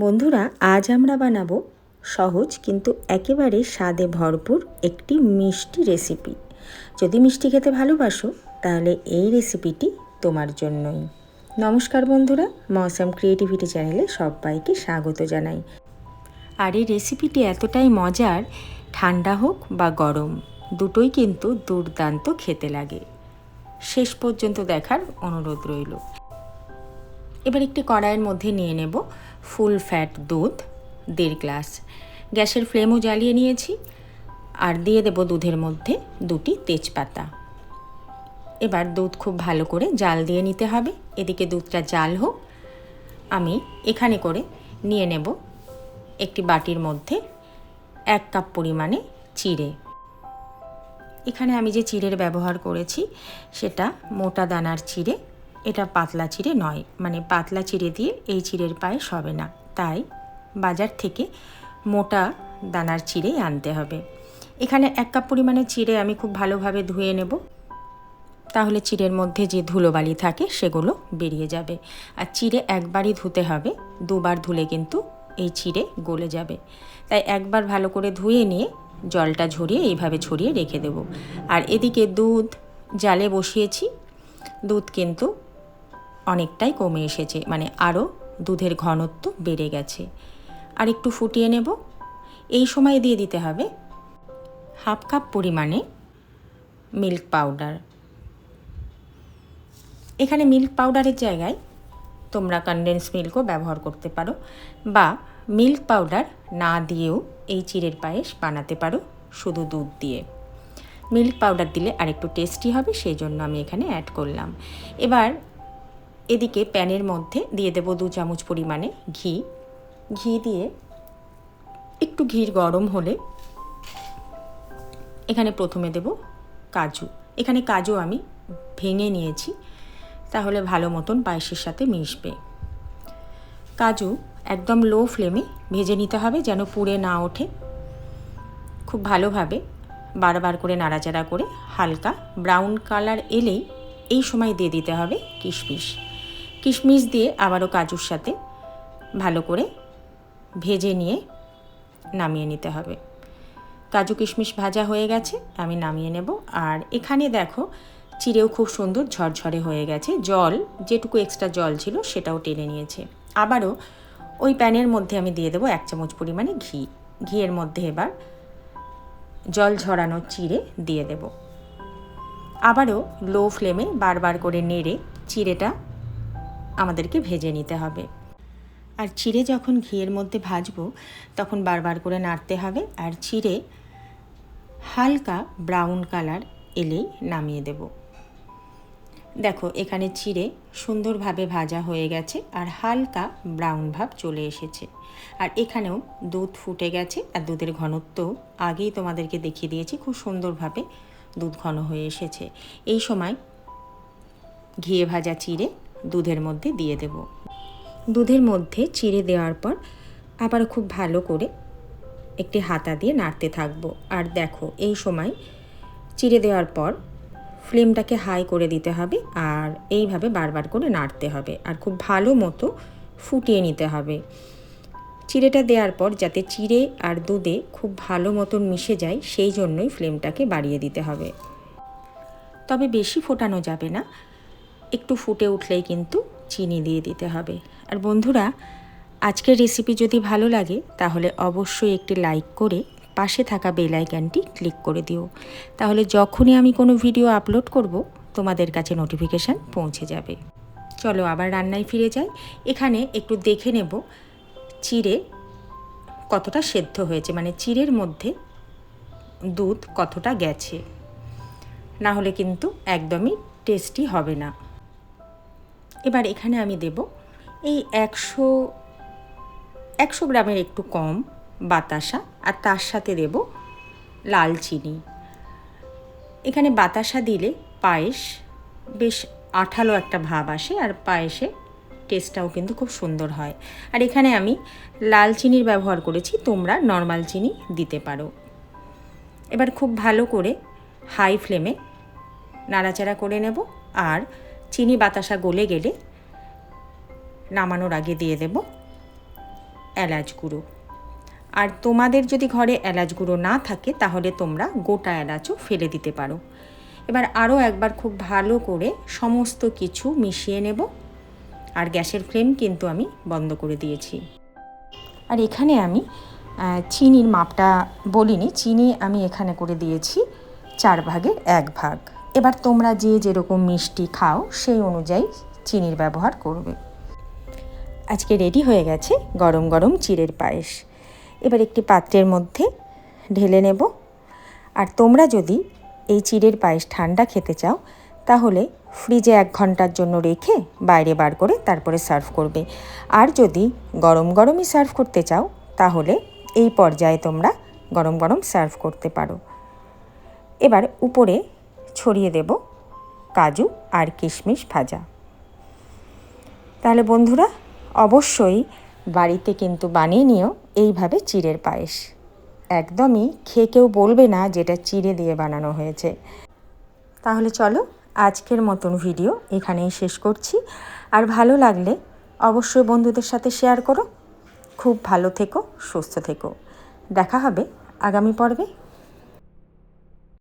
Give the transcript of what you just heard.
বন্ধুরা, আজ আমরা বানাবো সহজ কিন্তু একেবারে স্বাদে ভরপুর একটি মিষ্টি রেসিপি। যদি মিষ্টি খেতে ভালোবাসো, তাহলে এই রেসিপিটি তোমার জন্যই। নমস্কার বন্ধুরা, মৌসাম ক্রিয়েটিভিটি চ্যানেলে সবাইকে স্বাগত জানাই। আর এই রেসিপিটি এতটাই মজার, ঠান্ডা হোক বা গরম, দুটোই কিন্তু দুর্দান্ত খেতে লাগে। শেষ পর্যন্ত দেখার অনুরোধ রইল। এবার একটি কড়াইয়ের মধ্যে নিয়ে নেব ফুল ফ্যাট দুধ, দেড় গ্লাস। গ্যাসের ফ্লেমও জ্বালিয়ে নিয়েছি আর দিয়ে দেব দুধের মধ্যে দুটি তেজপাতা। এবার দুধ খুব ভালো করে জাল দিয়ে নিতে হবে। এদিকে দুধটা জাল হোক। আমি এখানে করে নিয়ে নেব একটি বাটির মধ্যে এক কাপ পরিমাণে চিড়ে। এখানে আমি যে চিড়ের ব্যবহার করেছি সেটা মোটা দানার চিড়ে এটা পাতলা চিড়ে নয় মানে পাতলা চিড়ে দিয়ে এই চিড়ের পায়েস হবে না। তাই বাজার থেকে মোটা দানার চিড়েই আনতে হবে। এখানে এক কাপ পরিমাণে চিড়ে আমি খুব ভালোভাবে ধুয়ে নেব। তাহলে চিড়ের মধ্যে যে ধুলোবালি থাকে, সেগুলো বেরিয়ে যাবে। আর চিড়ে একবারই ধুতে হবে, দুবার ধুলে কিন্তু এই চিড়ে গলে যাবে। তাই একবার ভালো করে ধুয়ে নিয়ে জলটা ঝরিয়ে এইভাবে ছড়িয়ে রেখে দেব। আর এদিকে দুধ, জালে বসিয়েছি। দুধ কিন্তু অনেকটাই কমে এসেছে মানে আরও দুধের ঘনত্ব বেড়ে গেছে। আর একটু ফুটিয়ে নেব। এই সময় দিয়ে দিতে হবে হাফ কাপ পরিমাণে মিল্ক পাউডার। এখানে মিল্ক পাউডারের জায়গায় তোমরা কনডেন্স মিল্কও ব্যবহার করতে পারো বা মিল্ক পাউডার না দিয়েও এই চিড়ের পায়েস বানাতে পারো শুধু দুধ দিয়ে। মিল্ক পাউডার দিলে আরেকটু টেস্টি হবে, সেই জন্য আমি এখানে অ্যাড করলাম। এবার এদিকে প্যানের মধ্যে দিয়ে দেবো দু চামচ পরিমাণে ঘি। ঘি দিয়ে একটু ঘির গরম হলে এখানে প্রথমে দেব কাজু। এখানে কাজু আমি ভেঙে নিয়েছি, তাহলে ভালো মতন পায়েসের সাথে মিশবে। কাজু একদম লো ফ্লেমে ভেজে নিতে হবে যেন পুড়ে না ওঠে। খুব ভালোভাবে বারবার করে নাড়াচাড়া করে হালকা ব্রাউন কালার এলেই এই সময় দিয়ে দিতে হবে কিশমিশ। কিশমিশ দিয়ে আবারও কাজুর সাথে ভালো করে ভেজে নিয়ে নামিয়ে নিতে হবে। কাজু কিশমিশ ভাজা হয়ে গেছে, আমি নামিয়ে নেব। আর এখানে দেখো, চিড়েও খুব সুন্দর ঝরঝরে হয়ে গেছে। জল, যেটুকু এক্সট্রা জল ছিল সেটাও টেনে নিয়েছে। আবারও ওই প্যানের মধ্যে আমি দিয়ে দেবো এক চামচ পরিমাণে ঘি। ঘিয়ের মধ্যে এবার জল ঝরানো চিড়ে দিয়ে দেব। আবারও লো ফ্লেমে বারবার করে নেড়ে চিড়েটা আমাদেরকে ভেজে নিতে হবে। আর চিড়ে যখন ঘিয়ের মধ্যে ভাজবো, তখন বারবার করে নাড়তে হবে। আর চিড়ে হালকা ব্রাউন কালার এলেই নামিয়ে দেব। দেখো, এখানে চিড়ে সুন্দরভাবে ভাজা হয়ে গেছে আর হালকা ব্রাউন ভাব চলে এসেছে। আর এখানেও দুধ ফুটে গেছে আর দুধের ঘনত্ব আগেই তোমাদেরকে দেখিয়ে দিয়েছি, খুব সুন্দরভাবে দুধ ঘন হয়ে এসেছে। এই সময় ঘিয়ে ভাজা চিড়ে দুধের মধ্যে দিয়ে দেব। দুধের মধ্যে চিড়ে দেওয়ার পর আবার খুব ভালো করে একটি হাতা দিয়ে নাড়তে থাকব। আর দেখো, এই সময় চিড়ে দেওয়ার পর ফ্লেমটাকে হাই করে দিতে হবে আর এইভাবে বারবার করে নাড়তে হবে আর খুব ভালো মতো ফুটিয়ে নিতে হবে। চিড়েটা দেওয়ার পর যাতে চিড়ে আর দুধে খুব ভালো মতন মিশে যায়, সেই জন্যই ফ্লেমটাকে বাড়িয়ে দিতে হবে। তবে বেশি ফোটানো যাবে না। একটু ফুটে উঠলেই কিন্তু চিনি দিয়ে দিতে হবে। আর বন্ধুরা, আজকের রেসিপি যদি ভালো লাগে, তাহলে অবশ্যই একটি লাইক করে পাশে থাকা বেল আইকনটি ক্লিক করে দিও। তাহলে যখনই আমি কোনো ভিডিও আপলোড করব, তোমাদের কাছে নোটিফিকেশান পৌঁছে যাবে। চলো আবার রান্নায় ফিরে যাই। এখানে একটু দেখে নেব চিড়ে কতটা সেদ্ধ হয়েছে মানে চিড়ের মধ্যে দুধ কতটা গেছে। না হলে কিন্তু একদমই টেস্টি হবে না। এবার এখানে আমি দেব এই একশো একশো গ্রামের একটু কম বাতাসা আর তার সাথে দেব লাল চিনি। এখানে বাতাসা দিলে পায়েস বেশ আঠালো একটা ভাব আসে আর পায়েসে টেস্টটাও কিন্তু খুব সুন্দর হয়। আর এখানে আমি লাল চিনির ব্যবহার করেছি, তোমরা নর্মাল চিনি দিতে পারো। এবার খুব ভালো করে হাই ফ্লেমে নাড়াচাড়া করে নেব আর চিনি বাতাসা গলে গেলে নামানোর আগে দিয়ে দেব এলাচ গুঁড়ো। আর তোমাদের যদি ঘরে এলাচ গুঁড়ো না থাকে, তাহলে তোমরা গোটা এলাচও ফেলে দিতে পারো। এবার আরও একবার খুব ভালো করে সমস্ত কিছু মিশিয়ে নেব। আর গ্যাসের ফ্লেম কিন্তু আমি বন্ধ করে দিয়েছি। আর এখানে আমি চিনির মাপটা বলিনি, চিনি আমি এখানে করে দিয়েছি চার ভাগের এক ভাগ। এবার তোমরা যে যেরকম মিষ্টি খাও, সেই অনুযায়ী চিনির ব্যবহার করবে। আজকে রেডি হয়ে গেছে গরম গরম চিড়ের পায়েস। এবার একটি পাত্রের মধ্যে ঢেলে নেব। আর তোমরা যদি এই চিড়ের পায়েস ঠান্ডা খেতে চাও, তাহলে ফ্রিজে এক ঘণ্টার জন্য রেখে বাইরে বার করে তারপরে সার্ভ করবে। আর যদি গরম গরমই সার্ভ করতে চাও, তাহলে এই পর্যায়ে তোমরা গরম গরম সার্ভ করতে পারো। এবার উপরে ছড়িয়ে দেব, কাজু আর কিশমিশ ভাজা। তাহলে বন্ধুরা, অবশ্যই বাড়িতে কিন্তু বানিয়ে নিও এইভাবে চিড়ের পায়েস। একদমই খেয়ে কেউ বলবে না যেটা চিড়ে দিয়ে বানানো হয়েছে। তাহলে চলো, আজকের মতন ভিডিও এখানেই শেষ করছি। আর ভালো লাগলে অবশ্যই বন্ধুদের সাথে শেয়ার করো। খুব ভালো থেকো, সুস্থ থেকো। দেখা হবে আগামী পর্বে।